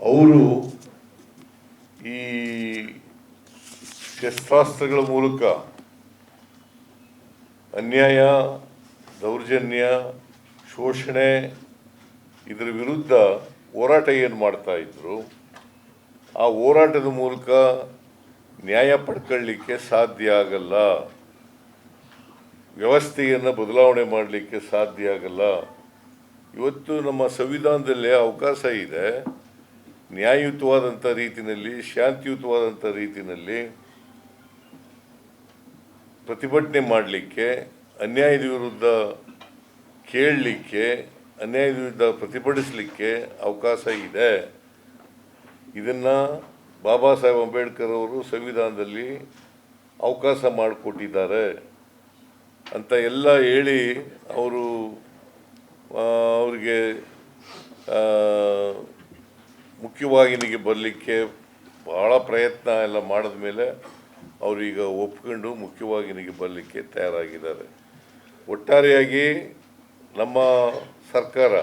ಅವರು ಈ ಶಸ್ತ್ರಾಸ್ತ್ರಗಳ ಮೂಲಕ ಅನ್ಯಾಯ, ದೌರ್ಜನ್ಯ, ಶೋಷಣೆ ಇದರ ವಿರುದ್ಧ ಹೋರಾಟ ಏನು ಮಾಡ್ತಾ ಇದ್ರು, ಆ ಹೋರಾಟದ ಮೂಲಕ ನ್ಯಾಯ ಪಡ್ಕೊಳ್ಳಿಕ್ಕೆ ಸಾಧ್ಯ ಆಗಲ್ಲ. ವ್ಯವಸ್ಥೆಯನ್ನು ಬದಲಾವಣೆ ಮಾಡಲಿಕ್ಕೆ ಸಾಧ್ಯ ಆಗಲ್ಲ. ಇವತ್ತು ನಮ್ಮ ಸಂವಿಧಾನದಲ್ಲೇ ಅವಕಾಶ ಇದೆ. ನ್ಯಾಯಯುತವಾದಂಥ ರೀತಿಯಲ್ಲಿ ಶಾಂತಿಯುತವಾದಂಥ ರೀತಿಯಲ್ಲಿ ಪ್ರತಿಭಟನೆ ಮಾಡಲಿಕ್ಕೆ, ಅನ್ಯಾಯದ ವಿರುದ್ಧ ಕೇಳಲಿಕ್ಕೆ, ಅನ್ಯಾಯದ ವಿರುದ್ಧ ಪ್ರತಿಭಟಿಸಲಿಕ್ಕೆ ಅವಕಾಶ ಇದೆ. ಇದನ್ನು ಬಾಬಾ ಸಾಹೇಬ್ ಅಂಬೇಡ್ಕರ್ ಅವರು ಸಂವಿಧಾನದಲ್ಲಿ ಅವಕಾಶ ಮಾಡಿಕೊಟ್ಟಿದ್ದಾರೆ ಅಂತ ಎಲ್ಲ ಹೇಳಿ ಅವರು ಅವರಿಗೆ ಮುಖ್ಯವಾಹಿನಿಗೆ ಬರಲಿಕ್ಕೆ ಭಾಳ ಪ್ರಯತ್ನ ಎಲ್ಲ ಮಾಡಿದ ಮೇಲೆ ಅವರೀಗ ಒಪ್ಕೊಂಡು ಮುಖ್ಯವಾಹಿನಿಗೆ ಬರಲಿಕ್ಕೆ ತಯಾರಾಗಿದ್ದಾರೆ. ಒಟ್ಟಾರೆಯಾಗಿ ನಮ್ಮ ಸರ್ಕಾರ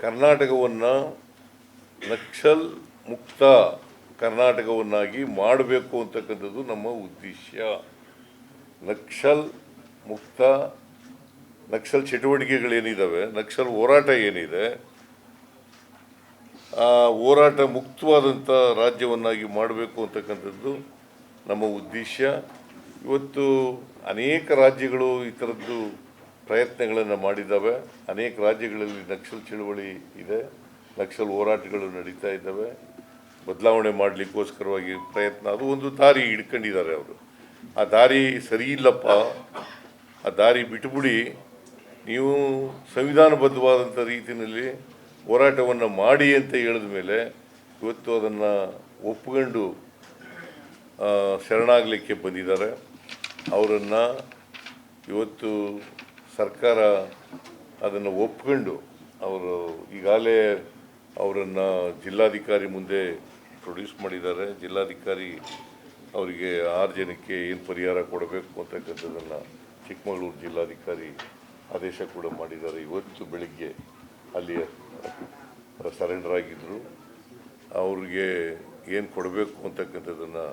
ಕರ್ನಾಟಕವನ್ನು ನಕ್ಸಲ್ ಮುಕ್ತ ಕರ್ನಾಟಕವನ್ನಾಗಿ ಮಾಡಬೇಕು ಅಂತಕ್ಕಂಥದ್ದು ನಮ್ಮ ಉದ್ದೇಶ. ನಕ್ಸಲ್ ಮುಕ್ತ ನಕ್ಸಲ್ ಚಟುವಟಿಕೆಗಳೇನಿದ್ದಾವೆ ನಕ್ಸಲ್ ಹೋರಾಟ ಏನಿದೆ ಹೋರಾಟ ಮುಕ್ತವಾದಂಥ ರಾಜ್ಯವನ್ನಾಗಿ ಮಾಡಬೇಕು ಅಂತಕ್ಕಂಥದ್ದು ನಮ್ಮ ಉದ್ದೇಶ. ಇವತ್ತು ಅನೇಕ ರಾಜ್ಯಗಳು ಈ ಥರದ್ದು ಪ್ರಯತ್ನಗಳನ್ನು ಮಾಡಿದ್ದಾವೆ. ಅನೇಕ ರಾಜ್ಯಗಳಲ್ಲಿ ನಕ್ಸಲ್ ಚಳುವಳಿ ಇದೆ. ನಕ್ಸಲ್ ಹೋರಾಟಗಳು ನಡೀತಾ ಇದ್ದಾವೆ. ಬದಲಾವಣೆ ಮಾಡಲಿಕ್ಕೋಸ್ಕರವಾಗಿ ಪ್ರಯತ್ನ. ಅದು ಒಂದು ದಾರಿ ಹಿಡ್ಕೊಂಡಿದ್ದಾರೆ ಅವರು. ಆ ದಾರಿ ಸರಿ ಇಲ್ಲಪ್ಪ. ಆ ದಾರಿ ಬಿಟ್ಟುಬಿಡಿ ನೀವು ಸಂವಿಧಾನಬದ್ಧವಾದಂಥ ರೀತಿಯಲ್ಲಿ ಹೋರಾಟವನ್ನು ಮಾಡಿ ಅಂತ ಹೇಳಿದ ಮೇಲೆ ಇವತ್ತು ಅದನ್ನು ಒಪ್ಕೊಂಡು ಶರಣಾಗಲಿಕ್ಕೆ ಬಂದಿದ್ದಾರೆ. ಅವರನ್ನು ಇವತ್ತು ಸರ್ಕಾರ ಅದನ್ನು ಒಪ್ಕೊಂಡು ಅವರು ಈಗಾಗಲೇ ಅವರನ್ನು ಜಿಲ್ಲಾಧಿಕಾರಿ ಮುಂದೆ ಪ್ರೊಡ್ಯೂಸ್ ಮಾಡಿದ್ದಾರೆ. ಜಿಲ್ಲಾಧಿಕಾರಿ ಅವರಿಗೆ ಆರು ಜನಕ್ಕೆ ಏನು ಪರಿಹಾರ ಕೊಡಬೇಕು ಅಂತಕ್ಕಂಥದ್ದನ್ನು ಚಿಕ್ಕಮಗಳೂರು ಜಿಲ್ಲಾಧಿಕಾರಿ ಆದೇಶ ಕೂಡ ಮಾಡಿದ್ದಾರೆ. ಇವತ್ತು ಬೆಳಿಗ್ಗೆ ಅಲ್ಲಿ ಸರೆಂಡರ್ ಆಗಿದ್ದರು ಅವ್ರಿಗೆ ಏನು ಕೊಡಬೇಕು ಅಂತಕ್ಕಂಥದ್ದನ್ನು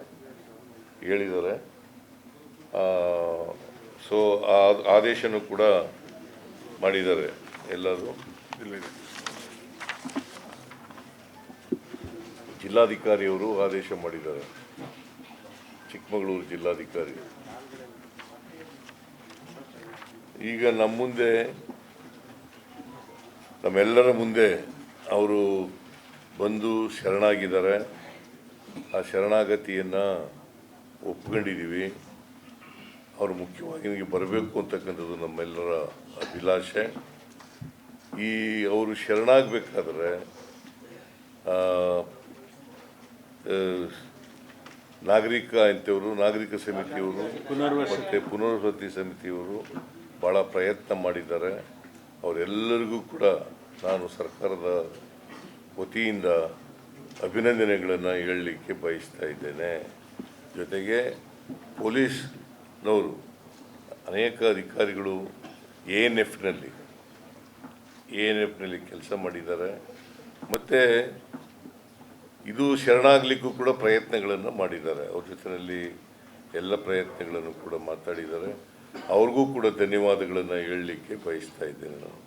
ಹೇಳಿದ್ದಾರೆ. ಸೊ ಆ ಆದೇಶನೂ ಕೂಡ ಮಾಡಿದ್ದಾರೆ ಎಲ್ಲರೂ. ಜಿಲ್ಲಾಧಿಕಾರಿಯವರು ಆದೇಶ ಮಾಡಿದ್ದಾರೆ. ಚಿಕ್ಕಮಗಳೂರು ಜಿಲ್ಲಾಧಿಕಾರಿ. ಈಗ ನಮ್ಮ ಮುಂದೆ ನಮ್ಮೆಲ್ಲರ ಮುಂದೆ ಅವರು ಬಂದು ಶರಣಾಗಿದ್ದಾರೆ. ಆ ಶರಣಾಗತಿಯನ್ನು ಒಪ್ಕೊಂಡಿದ್ದೀವಿ ಅವರು ಮುಖ್ಯವಾಗಿ ನನಗೆ ಬರಬೇಕು ಅಂತಕ್ಕಂಥದ್ದು ನಮ್ಮೆಲ್ಲರ ಅಭಿಲಾಷೆ. ಈ ಅವರು ಶರಣಾಗಬೇಕಾದ್ರೆ ನಾಗರಿಕ ಅಂತವರು ನಾಗರಿಕ ಸಮಿತಿಯವರು ಮತ್ತು ಪುನರ್ವಸತಿ ಸಮಿತಿಯವರು ಭಾಳ ಪ್ರಯತ್ನ ಮಾಡಿದ್ದಾರೆ. ಅವರೆಲ್ಲರಿಗೂ ಕೂಡ ನಾನು ಸರ್ಕಾರದ ವತಿಯಿಂದ ಅಭಿನಂದನೆಗಳನ್ನು ಹೇಳಲಿಕ್ಕೆ ಬಯಸ್ತಾ ಇದ್ದೇನೆ. ಜೊತೆಗೆ ಪೊಲೀಸ್ನವರು ಅನೇಕ ಅಧಿಕಾರಿಗಳು ಎ ಎನ್ ಎಫ್ನಲ್ಲಿ ಎ ಎನ್ ಎಫ್ನಲ್ಲಿ ಕೆಲಸ ಮಾಡಿದ್ದಾರೆ. ಮತ್ತು ಇದು ಶರಣಾಗಲಿಕ್ಕೂ ಕೂಡ ಪ್ರಯತ್ನಗಳನ್ನು ಮಾಡಿದ್ದಾರೆ. ಅವ್ರ ಜೊತೆಯಲ್ಲಿ ಎಲ್ಲ ಪ್ರಯತ್ನಗಳನ್ನು ಕೂಡ ಮಾತಾಡಿದ್ದಾರೆ. ಅವ್ರಿಗೂ ಕೂಡ ಧನ್ಯವಾದಗಳನ್ನು ಹೇಳಲಿಕ್ಕೆ ಬಯಸ್ತಾ ಇದ್ದೇನೆ ನಾನು.